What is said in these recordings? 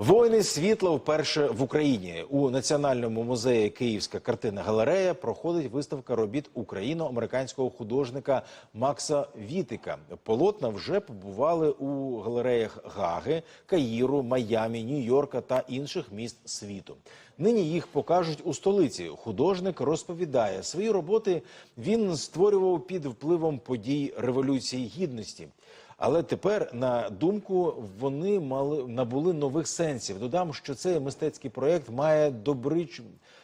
Воїни світла вперше в Україні у національному музеї Київська картина галерея проходить виставка робіт україно-американського художника Макса Вітика. Полотна вже побували у галереях Гаги, Каїру, Майамі, Нью-Йорка та інших міст світу. Нині їх покажуть у столиці. Художник розповідає свої роботи. Він створював під впливом подій революції гідності. Але тепер, на думку, вони мали набули нових сенсів. Додам, що цей мистецький проєкт має добрич...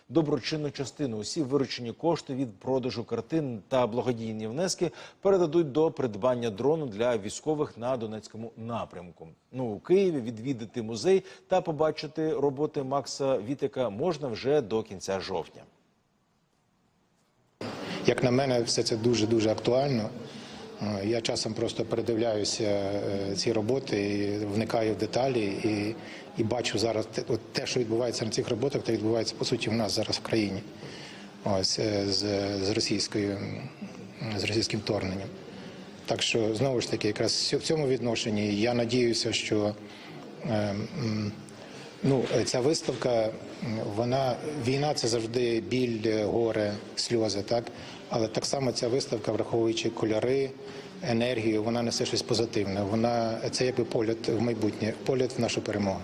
доброчинну частину. Усі виручені кошти від продажу картин та благодійні внески передадуть до придбання дрону для військових на Донецькому напрямку. Ну у Києві відвідати музей та побачити роботи Макса Вітика можна вже до кінця жовтня. Як на мене, все це дуже дуже актуально. Е, Я часом просто передивляюся е, ці роботи, вникаю в деталі і, і бачу зараз те, от те, що відбувається на цих роботах, те відбувається по суті в нас зараз в країні. Ось е, з, з російською з російським вторгненням. Так що знову ж таки, якраз в цьому відношенні я надіюся, що Ну, е, ця виставка, вона війна це завжди біль, е, горе, сльози, так. Але так само ця виставка, враховуючи кольори, енергію, вона несе щось позитивне. Вона це якби погляд в майбутнє, погляд в нашу перемогу.